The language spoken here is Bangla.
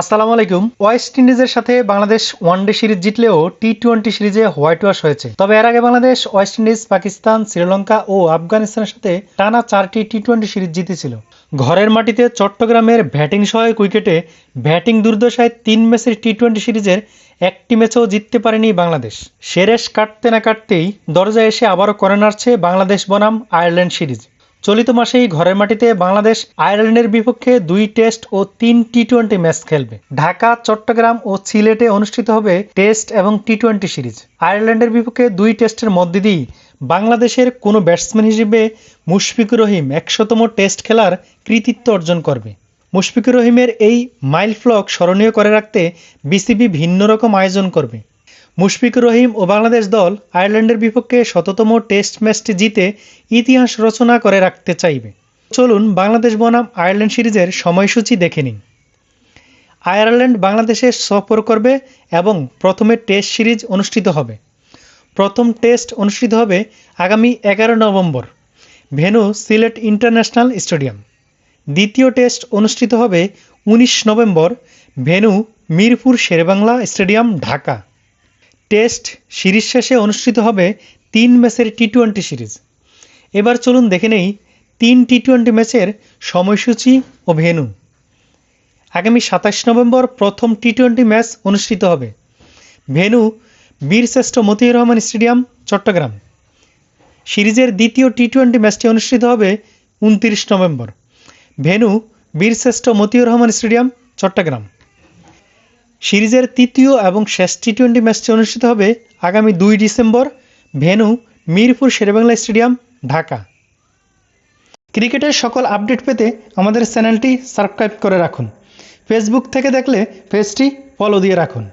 আসসালামু আলাইকুম। ওয়েস্ট ইন্ডিজের সাথে বাংলাদেশ ওয়ানডে সিরিজ জিতলেও টি টোয়েন্টি সিরিজে হোয়াইট ওয়াশ হয়েছে। তবে এর আগে বাংলাদেশ, ওয়েস্ট ইন্ডিজ, পাকিস্তান, শ্রীলঙ্কা ও আফগানিস্তানের সাথে টানা চারটি টি টোয়েন্টি সিরিজ জিতেছিল। ঘরের মাটিতে চট্টগ্রামের ব্যাটিং সহায়ক উইকেটে ব্যাটিং দুর্দশায় তিন ম্যাচের টি টোয়েন্টি সিরিজের একটি ম্যাচও জিততে পারেনি বাংলাদেশ। সেরেশ কাটতে না কাটতেই দরজায় এসে আবারও করে নাড়ছে বাংলাদেশ বনাম আয়ারল্যান্ড সিরিজ। চলিত মাসেই ঘরের মাটিতে বাংলাদেশ আয়ারল্যান্ডের বিপক্ষে দুই টেস্ট ও তিন টি টোয়েন্টি ম্যাচ খেলবে। ঢাকা, চট্টগ্রাম ও সিলেটে অনুষ্ঠিত হবে টেস্ট এবং টি টোয়েন্টি সিরিজ। আয়ারল্যান্ডের বিপক্ষে দুই টেস্টের মধ্যে দিয়েই বাংলাদেশের কোনো ব্যাটসম্যান হিসেবে মুশফিকুর রহিম একশোতম টেস্ট খেলার কৃতিত্ব অর্জন করবে। মুশফিকুর রহিমের এই মাইল ফ্লক স্মরণীয় করে রাখতে বিসিবি ভিন্ন রকম আয়োজন করবে। মুশফিকুর রহিম ও বাংলাদেশ দল আয়ারল্যান্ডের বিপক্ষে শততম টেস্ট ম্যাচটি জিতে ইতিহাস রচনা করে রাখতে চাইবে। চলুন বাংলাদেশ বনাম আয়ারল্যান্ড সিরিজের সময়সূচি দেখে নিন। আয়ারল্যান্ড বাংলাদেশে সফর করবে এবং প্রথমে টেস্ট সিরিজ অনুষ্ঠিত হবে। প্রথম টেস্ট অনুষ্ঠিত হবে আগামী এগারো November. Venue Sylhet international stadium. দ্বিতীয় টেস্ট অনুষ্ঠিত হবে উনিশ November. Venue Mirpur Sher-e-Bangla stadium, Dhaka. Test series শেষে অনুষ্ঠিত হবে তিন ম্যাচের টি টোয়েন্টি সিরিজ। এবার চলুন দেখে নেই তিন টি টোয়েন্টি ম্যাচের সময়সূচি ও ভেনু আগামী সাতাশ নভেম্বর প্রথম টি টোয়েন্টি ম্যাচ অনুষ্ঠিত হবে। ভেন্যু বীরশ্রেষ্ঠ মতিউর রহমান স্টেডিয়াম, চট্টগ্রাম। সিরিজের দ্বিতীয় টি টোয়েন্টি ম্যাচটি অনুষ্ঠিত হবে উনত্রিশ নভেম্বর। ভেনু বীরশ্রেষ্ঠ মতিউর রহমান স্টেডিয়াম, চট্টগ্রাম। সিরিজের তৃতীয় এবং শেষ টি টোয়েন্টি ম্যাচটি অনুষ্ঠিত হবে আগামী দুই December, venue, Mirpur Sher-e-Bangla stadium, Dhaka. ক্রিকেটের সকল আপডেট পেতে আমাদের চ্যানেলটি সাবস্ক্রাইব করে রাখুন। ফেসবুক থেকে দেখলে পেজটি ফলো দিয়ে রাখুন।